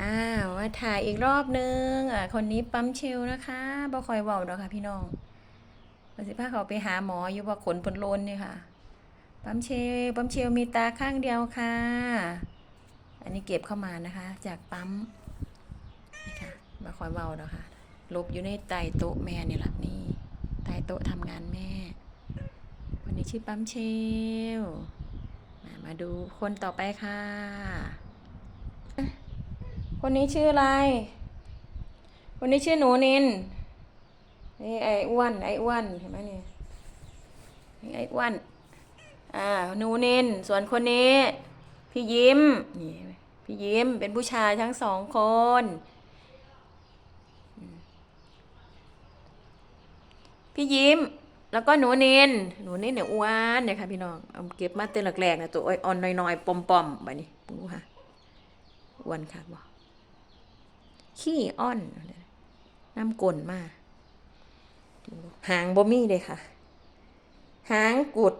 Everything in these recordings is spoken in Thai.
อ้าวมาถ่ายอีกรอบนึงอะคนนี้ปั๊มเชลนะคะบ่คอยเว้าดอกค่ะพี่น้องวันสิพาเขาไปหาหมออยู่ว่าขนผลโลนนี่ค่ะ ปั๊มเชลปั๊มเชลมีตาข้างเดียวค่ะ อันนี้เก็บเข้ามานะคะ จากปั๊มนี่ค่ะบ่คอยเว้าดอกค่ะลบอยู่ในใต้โต๊ะแม่นี่แหละนี่ใต้โต๊ะทำงานแม่คนนี้ชื่อปั๊มเชลมามาดูคนต่อไปค่ะ คนนี้ชื่ออะไร คนนี้ชื่อหนูนิน นี่ไอ้อ้วนไอ้อ้วนเห็นไหมเนี่ยนี่ไอ้อ้วน อ่า หนูนิน ส่วนคนนี้ พี่ยิ้ม นี่พี่ยิ้มเป็นผู้ชายทั้งสองคนพี่ยิ้ม แล้วก็หนูนินหนูนินเนี่ยอ้วนเนี่ยค่ะพี่น้องเอาเก็บมาเต้นแรกๆนะตัวอ่อนๆน้อยๆปอมๆแบบนี้ดูค่ะอ้วนค่ะบอก ขี้อ้อนน้ำกลนมากหางบ่มี่เลยค่ะ หางกุด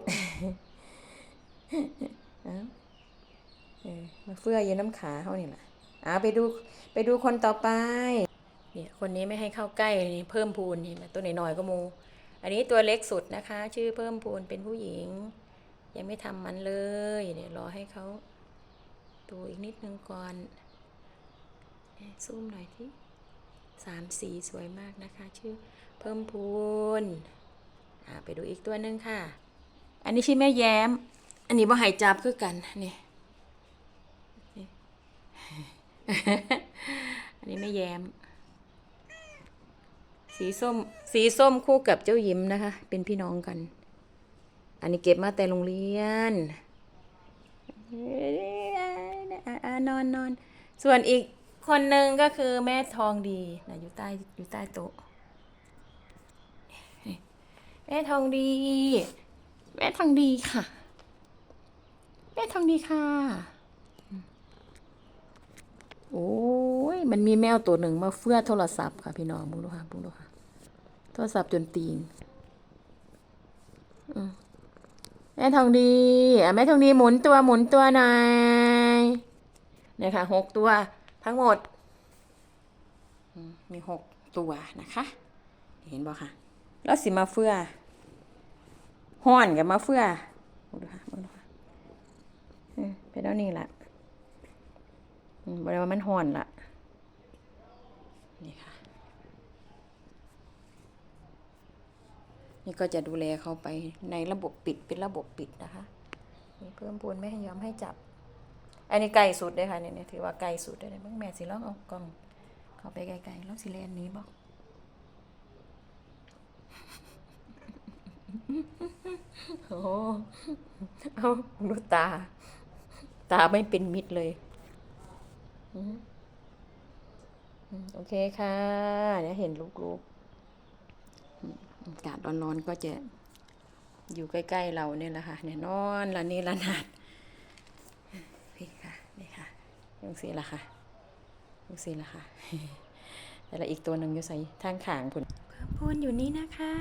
มาเฟื่อเย็นน้ำขาเขานี่แหละอ่าไปดูไปดูคนต่อไป เนี่ยคนนี้ไม่ให้เข้าใกล้เพิ่มพูนนี่ตัวหน่อยๆก็มู อันนี้ตัวเล็กสุดนะคะ ชื่อเพิ่มพูนเป็นผู้หญิง ยังไม่ทำมันเลย เดี๋ยวรอให้เขาดูอีกนิดนึงก่อน ซูมหน่อยที่สามสีสวยมากนะคะ ชื่อเพิ่มพูนไปดูอีกตัวหนึ่งค่ะ อันนี้ชื่อแม่แย้ม อันนี้บ่หายจับคือกันนี่อันนี้แม่แย้ม สีส้ม สีส้มคู่กับเจ้ายิ้มนะคะ เป็นพี่น้องกัน อันนี้เก็บมาแต่โรงเรียนนอนนอน ส่วนอีก คนหนึ่งก็คือแม่ทองดีนะอยู่ใต้อยู่ใต้โต๊ะแม่ทองดี แม่ทองดีค่ะ แม่ทองดีค่ะ โอ้ย มันมีแมวตัวหนึ่งมาเฟื่อโทรศัพท์ค่ะพี่น้องบุ้งดูค่ะบุ้งดูค่ะ โทรศัพท์จนตีนแม่ทองดีอะแม่ทองดีหมุนตัวหมุนตัวหน่อยเนี่ยค่ะหกตัว ทั้งหมดอืมมีหกตัวนะคะ เห็นบ่ค่ะ แล้วสิมาเฟื่อห้อนกับมาเฟื่อบุ้งดูค่ะบุ้งดูค่ะอืมไปแล้วนี่ละอืมบริวามันห่อนละนี่ค่ะ นี่ก็จะดูแลเขาไปในระบบปิดเป็นระบบปิดนะคะนี่เพิ่มปูนไม่ให้ยอมให้จับ อันนี้ไกลสุดเลยค่ะเนี่ยถือว่าไกลสุดเลยนะเพิ่งแม่สิลองเอากล้อง เข้าไปไกลๆล้วสิเลนนี้บอกโอ้เอาดูตา ตาไม่เป็นมิตรเลยโอเคค่ะเนี่ยเห็นลูกๆอืมอากาศร้อนๆก็จะอยู่ใกล้ ๆ เราเนี่ยแหละค่ะเนี่ยนอนละนี่ละนาดนี่ค่ะ นี่ค่ะ ยังสีละค่ะยังสีละค่ะแต่ละอีกตัวหนึ่งอยู่ใส่ทางขางคุณเพิ่มพูนอยู่นี่นะคะ